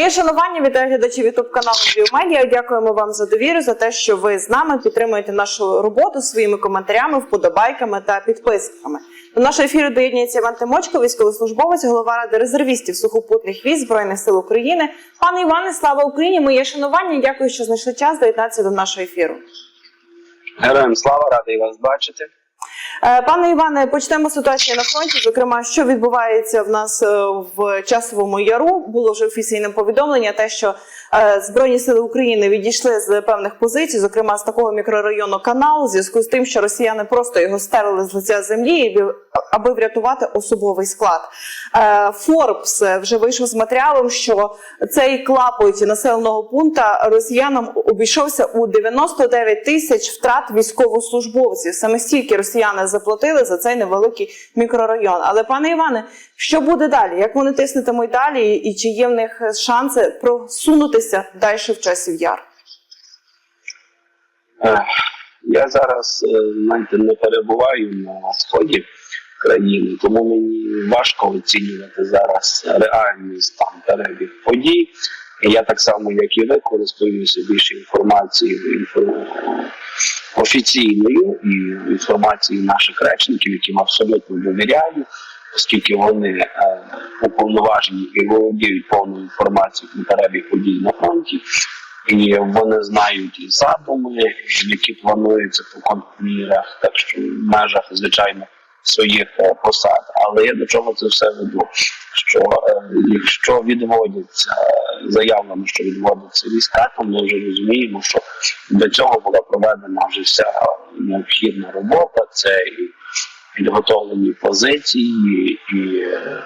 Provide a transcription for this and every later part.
Моє шанування вітаю глядачів ютуб каналу Львів Медіа. Дякуємо вам за довіру, за те, що ви з нами підтримуєте нашу роботу своїми коментарями, вподобайками та підписками. До нашого ефіру доєднується Іван Тимочко, військовослужбовець, голова ради резервістів сухопутних військ збройних сил України. Пане Іване, слава Україні! Моє шанування. Дякую, що знайшли час доєднатися до нашого ефіру. Героям слава, радий вас бачити. Е, Пане Іване, почнемо з ситуації на фронті. Зокрема, що відбувається в нас е, в часовому яру. Було вже офіційне повідомлення, те, що збройні сили України відійшли з певних позицій, зокрема з такого мікрорайону канал, в зв'язку з тим, що росіяни просто його стерли з лиця землі, аби врятувати особовий склад. Е, Форбс вже вийшов з матеріалом, що цей клапоть населеного пункту росіянам обійшовся у 99 тисяч втрат військовослужбовців. Саме стільки росіяни заплатили за цей невеликий мікрорайон. Але пане Іване, що буде далі? Як вони тиснутимуть далі, і чи є в них шанси просунутися далі в часів яр? Я зараз е, знаєте, не перебуваю на сході країни, тому мені важко оцінювати зараз реальний стан перебіг подій. Я так само, як і ви, користуюся більше інформацією офіційною і інформацією наших речників, яким абсолютно довіряю, оскільки вони е, уповноважені і володіють повною інформацією про перебіг подій на фронті. І вони знають і задуми, які плануються по контрмірах, так що в межах, звичайно, своїх е, посад. Але я до чого це все веду? Що е, якщо відводяться заявлено, що відводяться війська, то ми вже розуміємо, що до цього була проведена вже вся необхідна робота. Це і підготовлені позиції, і е,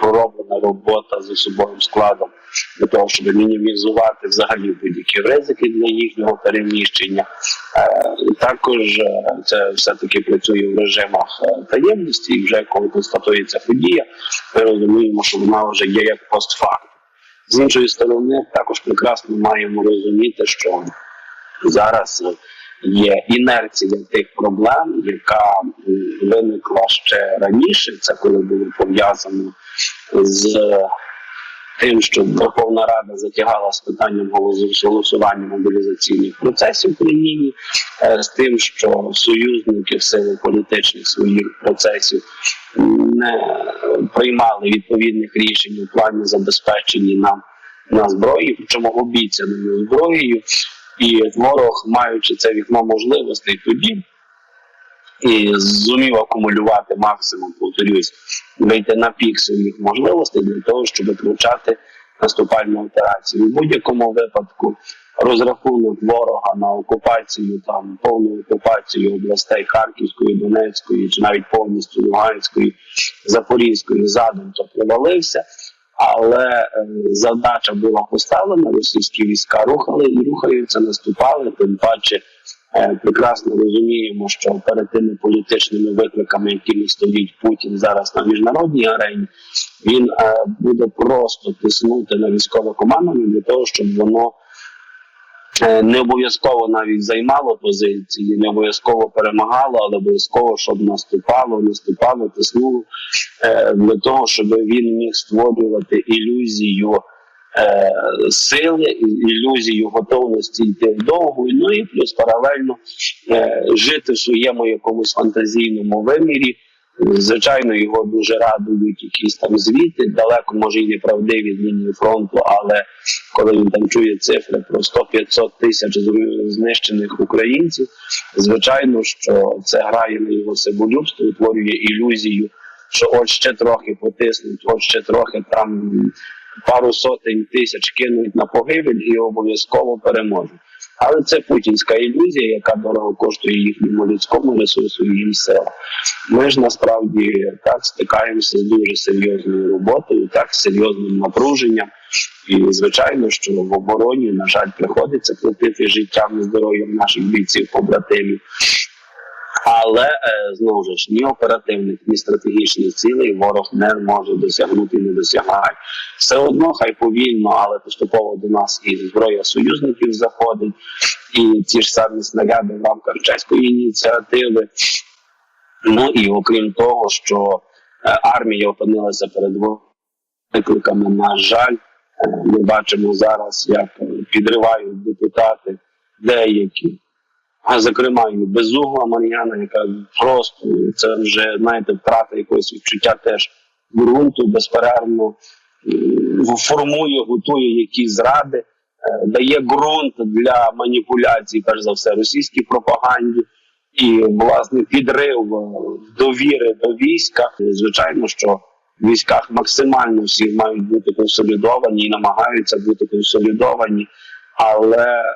пророблена робота з особовим складом для того, щоб мінімізувати взагалі будь-які ризики для їхнього переміщення. Е, також е, це все-таки працює в режимах таємності, і вже коли констатується подія, ми розуміємо, що вона вже є як постфакт. З іншої сторони, також прекрасно маємо розуміти, що зараз є інерція тих проблем, яка виникла ще раніше. Це коли було пов'язано з тим, що Верховна Рада затягала з питанням голосування мобілізаційних процесів в країні, е, з тим, що союзники в силу політичних своїх процесів не приймали відповідних рішень у плані забезпечення нам на зброї, причому обіцяною зброєю. І ворог, маючи це вікно можливостей тоді, і зумів акумулювати максимум, повторюсь, вийти на пік своїх можливостей для того, щоб почати наступальну операцію. В будь-якому випадку розрахунок ворога на окупацію, там повну окупацію областей Харківської, Донецької, чи навіть повністю Луганської, Запорізької задум то провалився. Але завдача була поставлена, російські війська рухали і рухаються, наступали. Тим паче е, прекрасно розуміємо, що перед тими політичними викликами, якими стоїть Путін зараз на міжнародній арені, він е, буде просто тиснути на військове командування для того, щоб воно е, не обов'язково навіть займало позиції, не обов'язково перемагало, але обов'язково, щоб наступало, наступало, тиснуло е, для того, щоб він міг створювати ілюзію е, сили, ілюзію готовності йти вдовгу, ну і плюс паралельно е, жити в своєму якомусь фантазійному вимірі. Звичайно, його дуже радують якісь там звіти, далеко може і неправдиві від лінії фронту, але коли він там чує цифри про 100-500 тисяч знищених українців, звичайно, що це грає на його самолюбство, утворює ілюзію, що от ще трохи потиснуть, от ще трохи там пару сотень тисяч кинуть на погибель і обов'язково переможуть. Але це путінська ілюзія, яка дорого коштує їхньому людському ресурсу і їм силам. Ми ж насправді так стикаємося з дуже серйозною роботою, так серйозним напруженням. І звичайно, що в обороні, на жаль, приходиться платити життям і здоров'ям наших бійців, побратимів. Але е, знову ж ні оперативних, ні стратегічних цілей ворог не може досягнути не досягає. Все одно, хай повільно, але поступово до нас і зброя союзників заходить, і ті ж самі снаряди в рамках чеської ініціативи. Ну і окрім того, що е, армія опинилася перед викликами, на жаль, Е, Ми бачимо зараз, як підривають депутати деякі, а зокрема і безугла Мар'яна, яка просто це вже знаєте, втрата якогось відчуття теж ґрунту безперервно формує, готує якісь зради, е, дає ґрунт для маніпуляцій, перш за все, російській пропаганді. І власне підрив е, довіри до війська. Звичайно, що в військах максимально всі мають бути консолідовані і намагаються бути консолідовані, але е,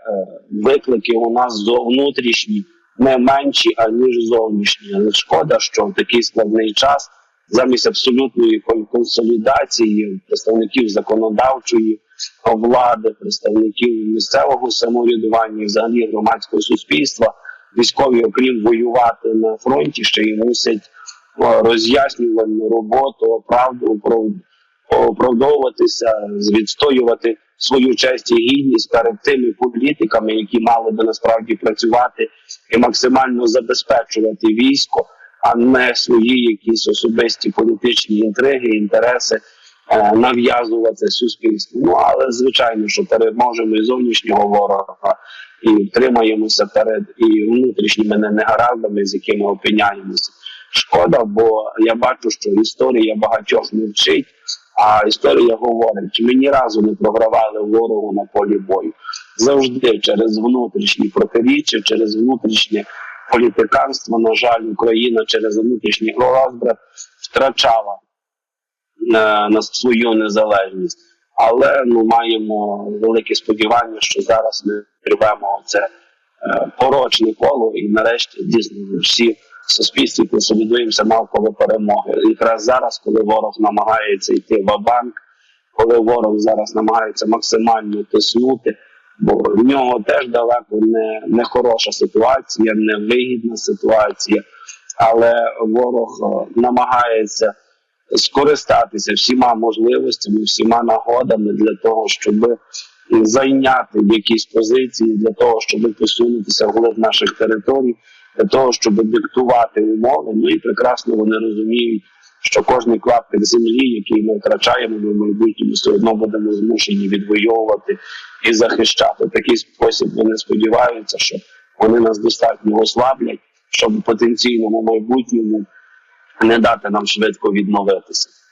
виклики у нас внутрішні не менші аніж зовнішні. Але шкода, що в такий складний час замість абсолютної кон- консолідації представників законодавчої влади, представників місцевого самоврядування, взагалі громадського суспільства, військові, окрім воювати на фронті, ще й мусять роз'яснювальну роботу, правду оправ- оправдовуватися, відстоювати свою честь і гідність перед тими політиками, які мали би насправді працювати і максимально забезпечувати військо, а не свої якісь особисті політичні інтриги, інтереси. е, Нав'язувати суспільству. Ну але звичайно, що переможемо і зовнішнього ворога, і втримаємося перед і внутрішніми не- негараздами, з якими опиняємося. Шкода, бо я бачу, що історія багатьох не вчить, а історія говорить, ми ні разу не програвали ворогу на полі бою. Завжди через внутрішні протиріччя, через внутрішнє політиканство, на жаль, Україна через внутрішній розбрат втрачала на, на свою незалежність. Але ну маємо велике сподівання, що зараз ми триваємо це е, порочне коло, і нарешті дійсно всі суспільстві консолідуємося навколо перемоги. Якраз зараз, коли ворог намагається йти в банк, коли ворог зараз намагається максимально тиснути, бо в нього теж далеко не, не хороша ситуація, не вигідна ситуація, але ворог е, намагається скористатися всіма можливостями, всіма нагодами для того, щоб зайняти якісь позиції, для того, щоб посунутися вглиб наших територій, для того, щоб диктувати умови. Ну і прекрасно вони розуміють, що кожний клаптик землі, який ми втрачаємо, ми в майбутньому все одно будемо змушені відвоювати і захищати. В такий спосіб вони сподіваються, що вони нас достатньо ослаблять, щоб потенційному майбутньому не дати нам швидко відновитися.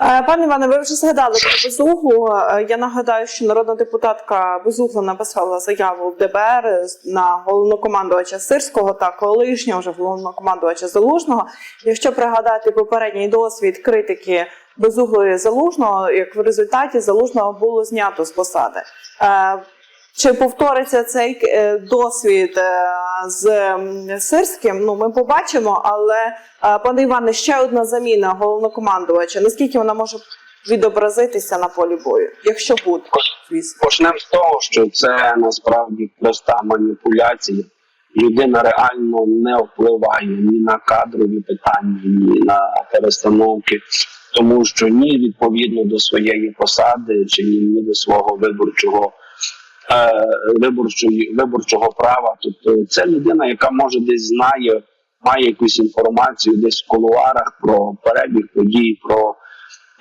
Е, Пане Іване, ви вже згадали про Безуглу. Е, Я нагадаю, що народна депутатка Безугла написала заяву в ДБР на головнокомандувача Сирського та колишнього вже головнокомандувача Залужного. Якщо пригадати попередній досвід критики Безуглої Залужного, як в результаті Залужного було знято з посади. Чи повториться цей е, досвід е, з Сирським? Ну, ми побачимо, але е, пане Іване, ще одна заміна головнокомандувача. Наскільки вона може відобразитися на полі бою, якщо буде. Почнемо з того, що це насправді проста маніпуляція. Людина реально не впливає ні на кадрові питання, ні на перестановки, тому що ні відповідно до своєї посади, чи ні, ні до свого виборчого виборчої виборчого права. Тобто це людина, яка може десь знає, має якусь інформацію десь в кулуарах про перебіг подій, про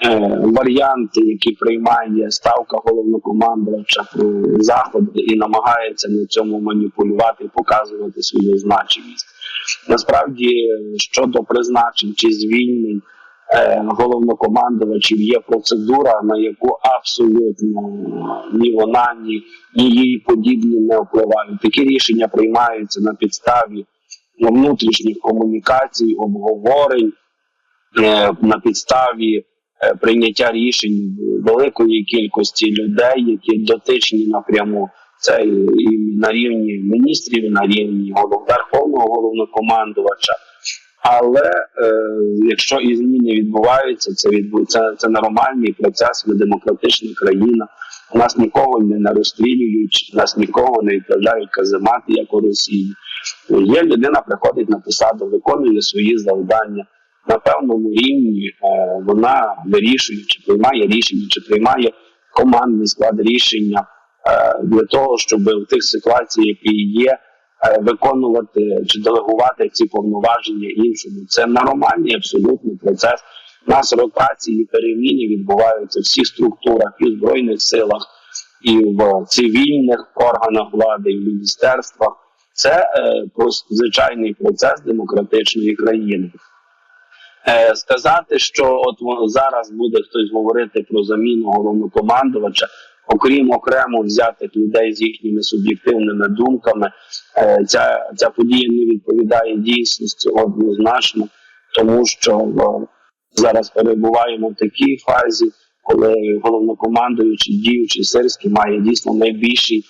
е, варіанти, які приймає ставка головнокомандувача про заходи і намагається на цьому маніпулювати і показувати свою значимість. Насправді щодо призначень чи звільнень е, головнокомандувачів є процедура, на яку абсолютно ні вона, ні, її подібні не впливають. Такі рішення приймаються на підставі внутрішніх комунікацій, обговорень, е, на підставі е, прийняття рішень великої кількості людей, які дотичні напряму. Це і на рівні міністрів, на рівні верховного головнокомандувача. Але е, якщо і зміни відбуваються, це відбу... це, нормальний процес. Ми демократична країна. Нас нікого не, розстрілюють, нас нікого не відправляють каземати, як у Росії. Є людина, приходить на посаду, виконує свої завдання. На певному рівні е, вона вирішує, чи приймає рішення, чи приймає командний склад рішення е, для того, щоб в тих ситуаціях, які є, виконувати чи делегувати ці повноваження іншому. Це нормальний абсолютний процес. У нас ротації, переміни відбуваються в всіх структурах і в збройних силах, і в цивільних органах влади, і в міністерствах. Це е, звичайний процес демократичної країни. Е, сказати, що от зараз буде хтось говорити про заміну головнокомандувача, окрім окремо взятих людей з їхніми суб'єктивними думками, е, ця, ця подія не відповідає дійсності однозначно, тому що е, зараз перебуваємо в такій фазі, коли головнокомандуючий діючий Сирський має дійсно найбільший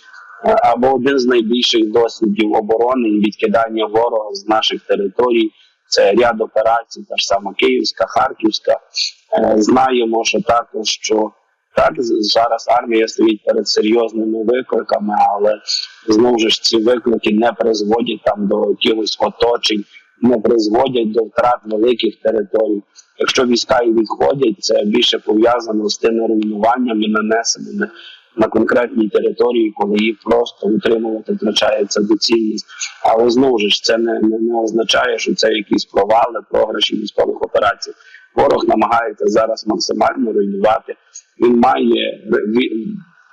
е, або один з найбільших досвідів оборони і відкидання ворога з наших територій. Це ряд операцій, та ж сама Київська, Харківська. Знаємо, що також що так зараз армія стоїть перед серйозними викликами, але знову ж ці виклики не призводять там до якихось оточень, не призводять до втрат великих територій. Якщо війська і відходять, це більше пов'язано з тими руйнуваннями, нанесеними на конкретній території, коли їх просто утримувати втрачається доцільність. Але знову ж це не, не, не означає, що це якісь провали, програші військових операцій. Ворог намагається зараз максимально руйнувати. Він має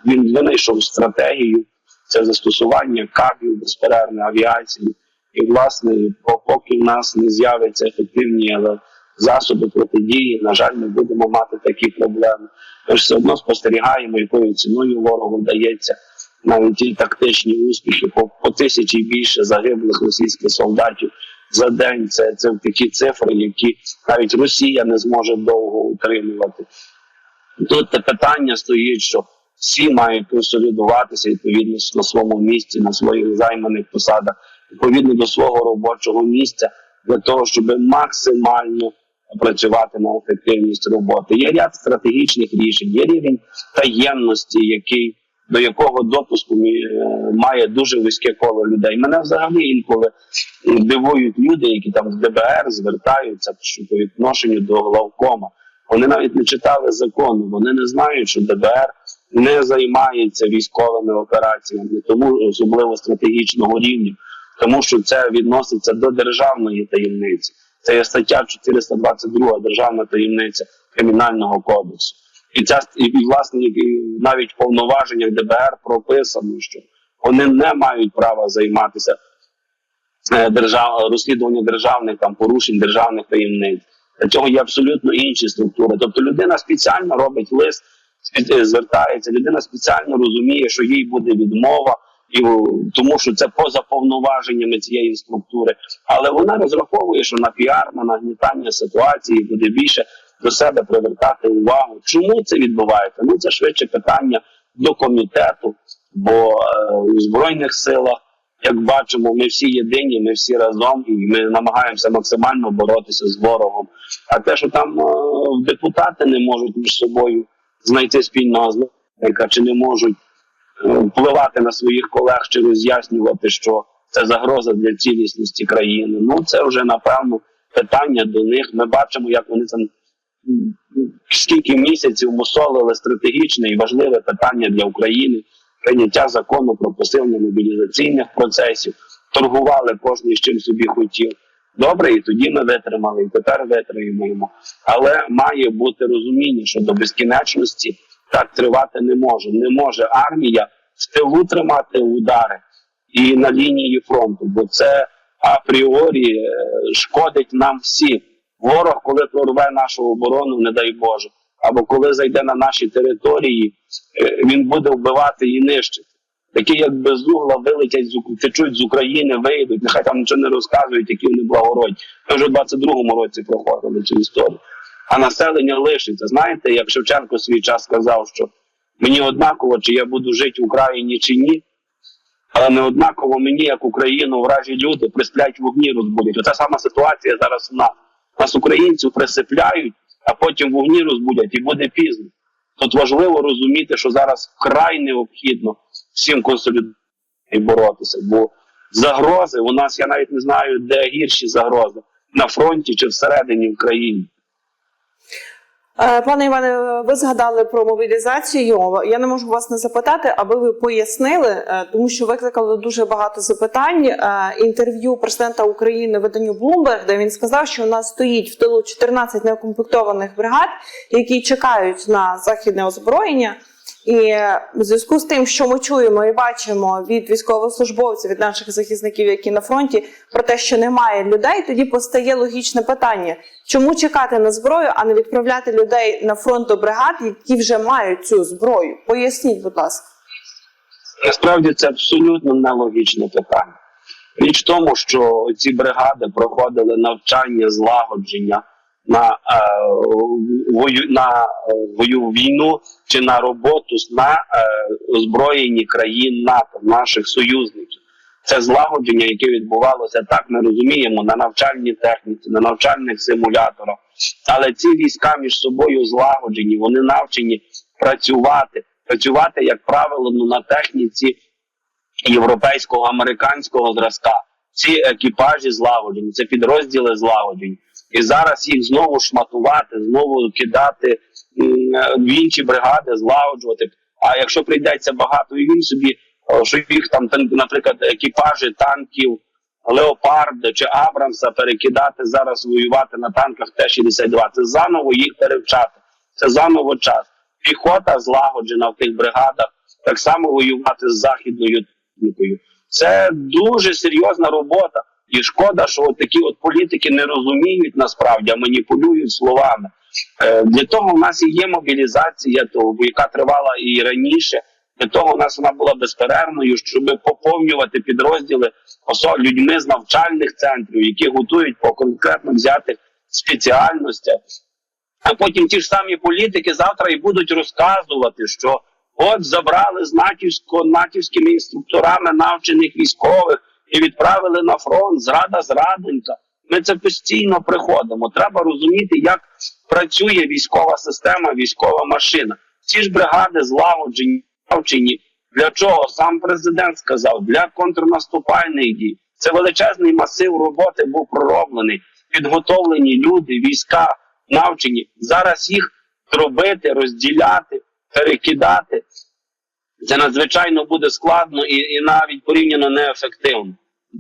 він, винайшов стратегію це застосування кабів безперервної авіації. І власне, поки в нас не з'являться ефективні але засоби протидії, на жаль, ми будемо мати такі проблеми. Ми ж все одно спостерігаємо, якою ціною ворогу вдається навіть ті тактичні успіхи по, по тисячі більше загиблих російських солдатів за день. Це, це такі цифри, які навіть Росія не зможе довго утримувати. Тут питання стоїть, що всі мають консолідуватися відповідно на своєму місці, на своїх займаних посадах, відповідно до свого робочого місця, для того, щоб максимально працювати на ефективність роботи. Є ряд стратегічних рішень, є рівень таємності, який до якого допуску е, має дуже вузьке коло людей. Мене взагалі інколи дивують люди, які там з ДБР звертаються по відношенню до главкома. Вони навіть не читали закону, вони не знають, що ДБР не займається військовими операціями, тому особливо стратегічного рівня, тому що це відноситься до державної таємниці. Це є стаття 422 державна таємниця кримінального кодексу. І ця і, власне навіть в повноваженнях ДБР прописано, що вони не мають права займатися е, держав, розслідування державних там порушень державних таємниць. Для цього є абсолютно інші структури. Тобто людина спеціально робить лист, е, звертається, людина спеціально розуміє, що їй буде відмова, і тому що це поза повноваженнями цієї структури. Але вона розраховує, що на піар, на нагнітання ситуації буде більше до себе привертати увагу. Чому це відбувається? Ну це швидше питання до комітету, бо е, у збройних силах. Як бачимо, ми всі єдині, ми всі разом, і ми намагаємося максимально боротися з ворогом. А те, що там е, депутати не можуть між собою знайти спільного знака, чи не можуть е, впливати на своїх колег чи роз'яснювати, що це загроза для цілісності країни. Ну це вже напевно питання до них. Ми бачимо, як вони там скільки місяців мусолили стратегічне і важливе питання для України прийняття закону про посилення мобілізаційних процесів, торгували кожен з чим собі хотів. Добре, і тоді ми витримали, і тепер витримаємо. Але має бути розуміння, що до безкінечності так тривати не може. Не може армія в тилу тримати удари і на лінії фронту, бо це апріорі е, шкодить нам всім. Ворог, коли прорве нашу оборону, не дай Боже, або коли зайде на наші території, е, він буде вбивати і нищити. Такі, як безугла, вилетять з Ук- течуть з України, вийдуть, нехай там нічого не розказують, які вони благородні. Ми вже в 22-му році проходили цю історію. А населення лишиться. Знаєте, як Шевченко свій час сказав, що мені однаково, чи я буду жити в Україні чи ні, але не однаково мені, як Україну, вражі люди присплять вогні розбудять. Оця сама ситуація зараз у нас. Нас українців присипляють, а потім вогні розбудять і буде пізно. Тут важливо розуміти, що зараз вкрай необхідно всім консолідувати і боротися, бо загрози у нас, я навіть не знаю, де гірші загрози на фронті чи всередині в країні. Е, Пане Іване, ви згадали про мобілізацію. Я не можу вас не запитати, аби ви пояснили, е, тому що викликало дуже багато запитань. Е, Інтерв'ю президента України виданню Bloomberg, де він сказав, що у нас стоїть в тилу 14 неукомплектованих бригад, які чекають на західне озброєння. І в зв'язку з тим, що ми чуємо і бачимо від військовослужбовців, від наших захисників, які на фронті, про те, що немає людей, тоді постає логічне питання: чому чекати на зброю, а не відправляти людей на фронт до бригад, які вже мають цю зброю? Поясніть, будь ласка. Насправді це абсолютно нелогічне питання. Річ в тому, що ці бригади проходили навчання злагодження на, е, вою, на е, вою війну чи на роботу на е, озброєнні країн НАТО, наших союзників. Це злагодження, яке відбувалося, так ми розуміємо, на навчальній техніці, на навчальних симуляторах. Але ці війська між собою злагоджені, вони навчені працювати, працювати, як правило, ну, на техніці європейського американського зразка. Ці екіпажі злагоджені, це підрозділи злагоджені. І зараз їх знову шматувати, знову кидати в інші бригади, злагоджувати. А якщо прийдеться багато і він собі, що їх там, наприклад, екіпажі танків Леопарда чи Абрамса перекидати зараз воювати на танках Т-62, це заново їх перевчати. Це заново час. Піхота злагоджена в тих бригадах, так само воювати з західною технікою. Це дуже серйозна робота. І шкода, що от такі от політики не розуміють насправді, а маніпулюють словами. Е, для того в нас і є мобілізація, то, яка тривала і раніше. Для того в нас вона була безперервною, щоб поповнювати підрозділи осо- людьми з навчальних центрів, які готують по конкретно взятих спеціальностях. А потім ті ж самі політики завтра і будуть розказувати, що от забрали з натівсько натівськими інструкторами навчених військових і відправили на фронт. Зрада зрадонька. Ми це постійно приходимо. Треба розуміти, як працює військова система, військова машина. Ці ж бригади злагоджені, навчені. Для чого сам президент сказав? Для контрнаступальних дій. Це величезний масив роботи був пророблений. Підготовлені люди, війська навчені. Зараз їх робити, розділяти, перекидати. Це надзвичайно буде складно і, і навіть порівняно неефективно.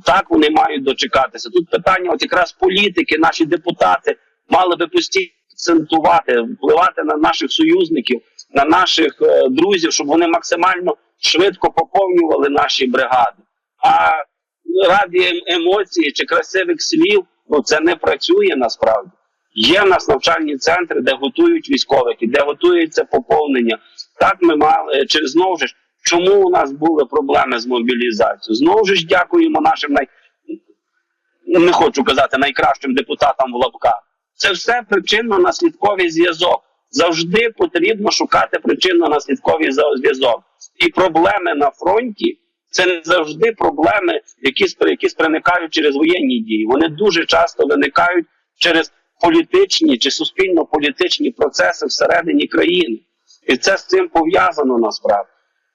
Так вони мають дочекатися. Тут питання, от якраз політики, наші депутати мали би постійно акцентувати, впливати на наших союзників, на наших е, друзів, щоб вони максимально швидко поповнювали наші бригади. А раді ем- емоцій чи красивих слів, ну це не працює насправді. Є в нас навчальні центри, де готують військових, і де готується поповнення. Так ми мали через знову ж. Чому у нас були проблеми з мобілізацією? Знову ж дякуємо нашим най... не хочу казати найкращим депутатам в лапках. Це все причинно-наслідковий зв'язок. Завжди потрібно шукати причинно-наслідковий зв'язок. І проблеми на фронті це не завжди проблеми, які, які проникають через воєнні дії. Вони дуже часто виникають через політичні чи суспільно-політичні процеси всередині країни. І це з цим пов'язано насправді.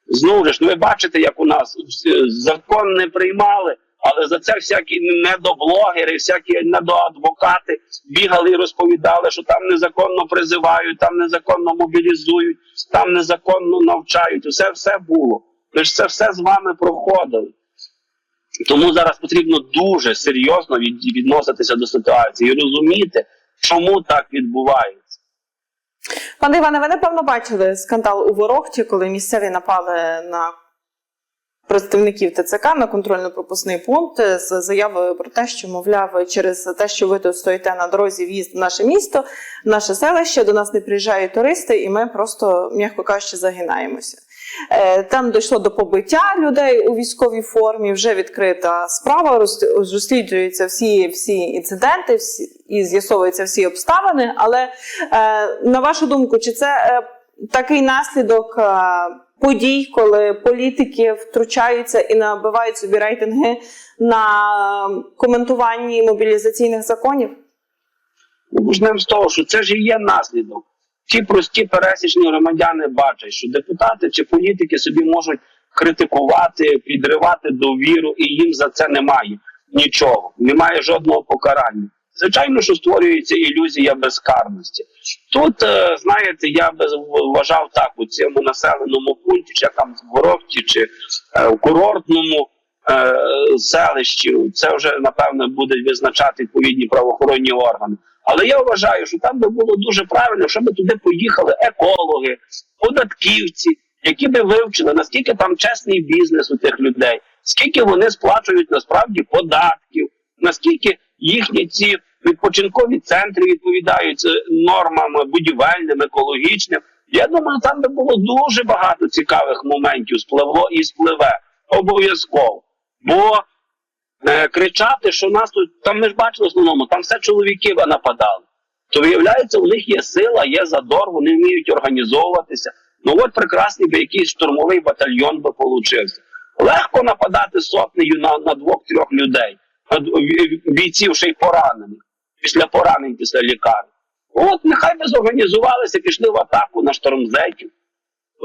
Знову ж, ну ви бачите, як у нас е, закон не приймали, але за це всякі недоблогери, всякі недоадвокати бігали і розповідали, що там незаконно призивають, там незаконно мобілізують, там незаконно навчають. Усе все було. Ми ж це все з вами проходили. Тому зараз потрібно дуже серйозно від, відноситися до ситуації і розуміти, чому так відбувається. Пане Іване, ви напевно бачили скандал у Ворохті, коли місцеві напали на представників ТЦК на контрольно-пропускний пункт з заявою про те, що мовляв, через те, що ви тут стоїте на дорозі в'їзд в наше місто, в наше селище, до нас не приїжджають туристи, і ми просто, м'яко кажучи, загинаємося. Е, Там дійшло до побиття людей у військовій формі. Вже відкрита справа, роз- розслідуються всі, всі інциденти, всі і з'ясовуються всі обставини. Але е, на вашу думку, чи це е, такий наслідок подій, коли політики втручаються і набивають собі рейтинги на коментуванні мобілізаційних законів? Ну, Почнемо з того, що це ж і є наслідок. Ті прості пересічні громадяни бачать, що депутати чи політики собі можуть критикувати, підривати довіру, і їм за це немає нічого, немає жодного покарання. звичайно, що створюється ілюзія безкарності. Тут, е, знаєте, я би вважав так у цьому населеному пункті, чи там в Горовці, чи е, в курортному е, селищі, це вже напевно будуть визначати відповідні правоохоронні органи. Але я вважаю, що там би було дуже правильно, щоб туди поїхали екологи, податківці, які би вивчили, наскільки там чесний бізнес у тих людей, скільки вони сплачують насправді податків, наскільки їхні ці відпочинкові центри відповідають нормам будівельним, екологічним. Я думаю, там би було дуже багато цікавих моментів спливло і спливе обов'язково. Бо е, кричати, що нас тут там ми ж бачили в основному, там все чоловіки нападали. То виявляється, у них є сила, є задор, вони вміють організовуватися. Ну от прекрасний би якийсь штурмовий батальйон би получився. Легко нападати сотнею на, на двох-трьох людей, на бійців ще й поранених, після поранень, після лікарні. От нехай би зорганізувалися, пішли в атаку на штормзетів.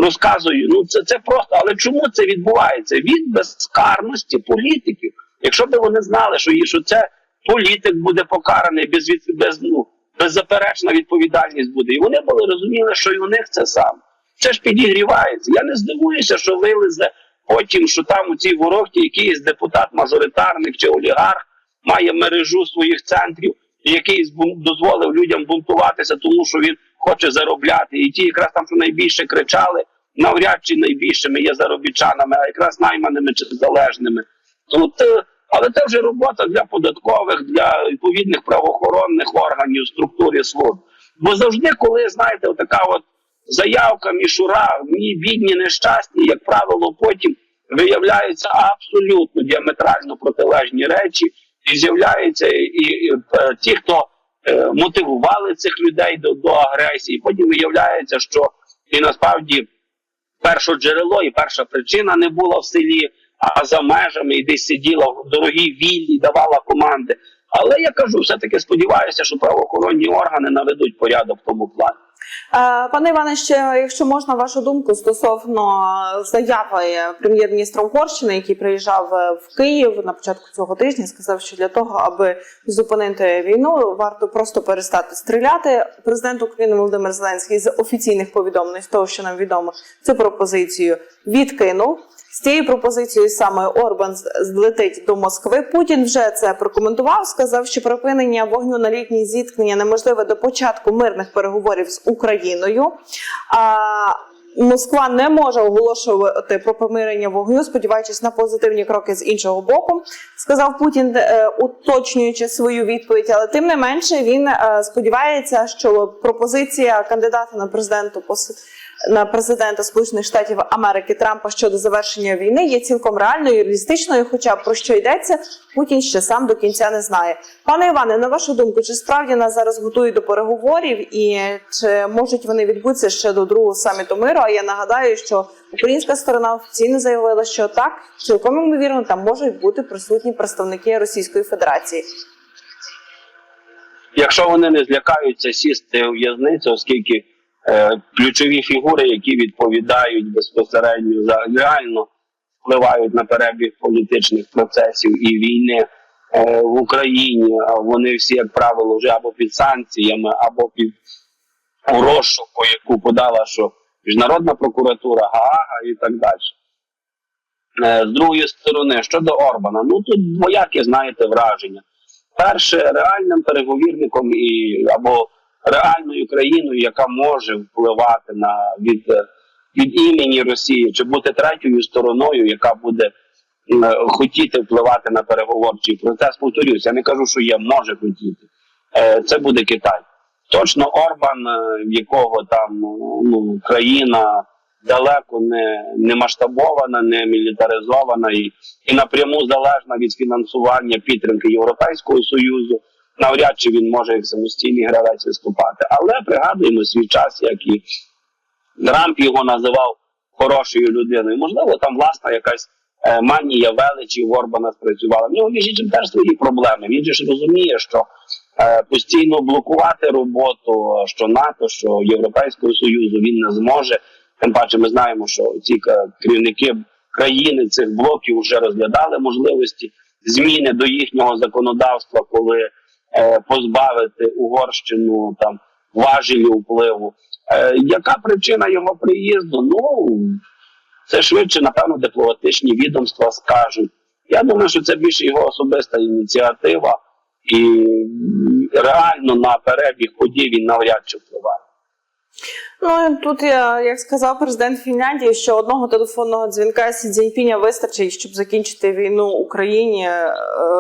Розказую, ну це, це просто, але чому це відбувається? Від безкарності політиків. Якщо б вони знали, що, що це політик буде покараний, без, без, ну, беззаперечна відповідальність буде. І вони були розуміли, що і у них це саме. Це ж підігрівається. Я не здивуюся, що вилезе потім, що там у цій ворогті якийсь депутат-мажоритарник чи олігарх має мережу своїх центрів, який дозволив людям бунтуватися, тому що він хоче заробляти. І ті, якраз там, що найбільше кричали, навряд чи найбільшими є заробітчанами, а якраз найманими чи залежними. Тут, е, але це вже робота для податкових, для відповідних правоохоронних органів, структури служб. Бо завжди, коли знаєте, така от заявка, мішура, мені бідні, нещасні, як правило, потім виявляються абсолютно діаметрально протилежні речі, і з'являються і, і, е, ті, хто е, мотивували цих людей до, до агресії. Потім виявляється, що і насправді перше джерело і перша причина не була в селі, а за межами і десь сиділа в дорогій віллі, давала команди. Але я кажу, все-таки сподіваюся, що правоохоронні органи наведуть порядок в тому плані. Е, Пане Іване, ще якщо можна вашу думку стосовно заяви прем'єр-міністра Угорщини, який приїжджав е, в Київ на початку цього тижня, сказав, що для того, аби зупинити війну, варто просто перестати стріляти. Президент України Володимир Зеленський з офіційних повідомлень, з того, що нам відомо, цю пропозицію відкинув. З цією пропозицією саме Орбан злетить до Москви. Путін вже це прокоментував. Сказав, що припинення вогню на літні зіткнення неможливе до початку мирних переговорів з Україною. А Москва не може оголошувати про помирення вогню, сподіваючись на позитивні кроки з іншого боку, сказав Путін, е, уточнюючи свою відповідь. Але тим не менше він е, сподівається, що пропозиція кандидата на президенту на президента Сполучених Штатів Америки Трампа щодо завершення війни є цілком реальною, реалістичною. Хоча про що йдеться, Путін ще сам до кінця не знає. Пане Іване, на вашу думку, чи справді нас зараз готують до переговорів, і чи можуть вони відбутися ще до другого саміту миру? А я нагадаю, що українська сторона офіційно заявила, що так цілком ймовірно там можуть бути присутні представники Російської Федерації. Якщо вони не злякаються сісти у в'язницю, оскільки ключові фігури, які відповідають безпосередньо за реально впливають на перебіг політичних процесів і війни е, в Україні, вони всі, як правило, вже або під санкціями, або під розшуку, яку подала що міжнародна прокуратура, Гаага і так далі. Е, З другої сторони, щодо Орбана, ну тут двояке, знаєте, враження. Перше, реальним переговірником і або реальною країною, яка може впливати на від, е, від імені Росії, чи бути третьою стороною, яка буде е, хотіти впливати на переговорчий процес. Повторюсь, я не кажу, що є, може хотіти. Е, Це буде Китай. Точно Орбан, е, в якого там ну, країна далеко не, не масштабована, не мілітаризована і, і напряму залежна від фінансування підтримки Європейського Союзу. Навряд чи він може як самостійний гравець виступати. Але пригадуємо свій час, як і Трамп його називав хорошою людиною. Можливо, там власна якась е, манія величі Орбана спрацювала. В нього між іншим теж свої проблеми. Він же ж розуміє, що е, постійно блокувати роботу, що НАТО, що Європейського Союзу він не зможе. Тим паче, ми знаємо, що ці керівники країни цих блоків вже розглядали можливості зміни до їхнього законодавства, коли е, позбавити Угорщину там важелі впливу. Е, яка причина його приїзду? Ну це швидше, напевно, дипломатичні відомства скажуть. Я думаю, що це більше його особиста ініціатива, і реально на перебіг подій він навряд чи впливає. Ну тут я як сказав президент Фінляндії, що одного телефонного дзвінка Сі Цзіньпіня вистачить, щоб закінчити війну Україні. Е,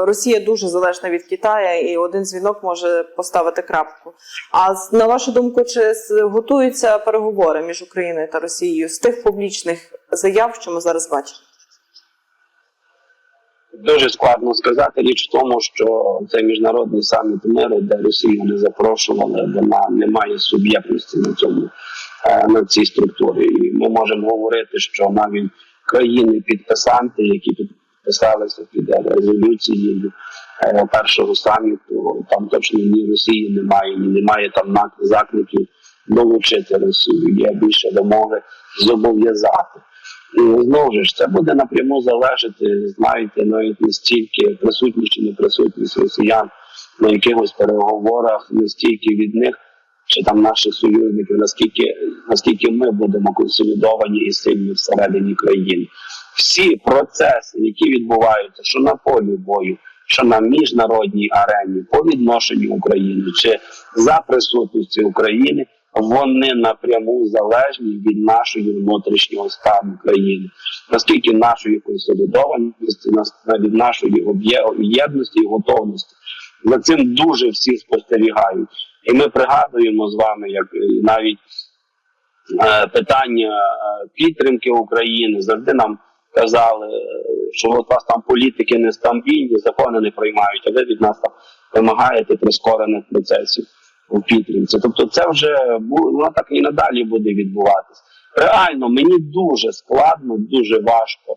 Росія дуже залежна від Китаю, і один дзвінок може поставити крапку. А на вашу думку, чи готуються переговори між Україною та Росією з тих публічних заяв, що ми зараз бачимо? Дуже складно сказати. Річ в тому, що цей міжнародний саміт миру, де Росію не запрошували, вона не має суб'єктності на цьому е, на цій структурі. І ми можемо говорити, що навіть країни-підписанти, які підписалися під резолюцією е, першого саміту, там точно ні Росії немає, ні немає там закликів долучити Росію. Є більше вимоги зобов'язати. І знову ж це буде напряму залежати, знаєте, навіть не стільки присутність чи не присутність росіян на якихось переговорах, не стільки від них чи там наших союзників, наскільки наскільки ми будемо консолідовані і сильні всередині країни. Всі процеси, які відбуваються, що на полі бою, що на міжнародній арені по відношенню України чи за присутності України, вони напряму залежні від нашої внутрішнього стану країни, наскільки нашої консолідованості, від нашої об'є- єдності і готовності. За цим дуже всі спостерігають. І ми пригадуємо з вами, як е, навіть е, питання е, підтримки України завжди нам казали, е, що от вас там політики нестабільні, закони не приймають, а ви від нас там вимагаєте прискорених процесів у підтримці. Тобто, це вже воно так і надалі буде відбуватись. Реально, мені дуже складно, дуже важко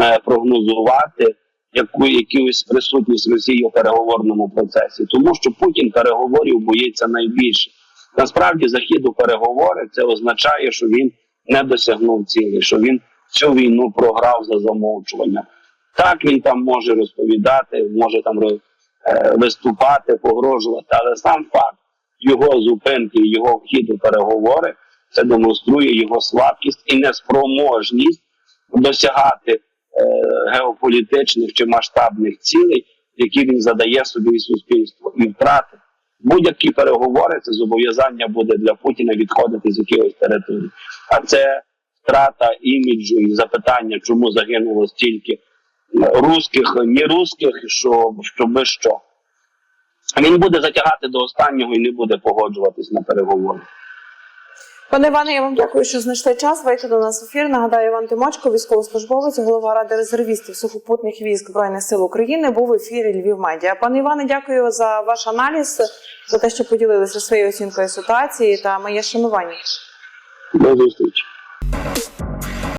е, прогнозувати яку якусь присутність Росії у переговорному процесі, тому що Путін переговорів боїться найбільше. Насправді, захід у переговори це означає, що він не досягнув цілі, що він цю війну програв за замовчування. Так він там може розповідати, може там е, виступати, погрожувати, але сам факт його зупинки, його вхід у переговори, це демонструє його слабкість і неспроможність досягати е, геополітичних чи масштабних цілей, які він задає собі і суспільству, і втрати. Будь-які переговори це зобов'язання буде для Путіна відходити з якихось територій. А це втрата іміджу і запитання, чому загинуло стільки е, русських, не русських, що, що би що. Він буде затягати до останнього і не буде погоджуватись на переговори. Пане Іване, я вам дякую, що знайшли час вийти до нас в ефір. Нагадаю, Іван Тимочко, військовослужбовець, голова ради резервістів сухопутних військ збройних сил України, був в ефірі Львів Медіа. Пане Іване, дякую за ваш аналіз, за те, що поділилися своєю оцінкою ситуації та моє шанування. До зустрічі.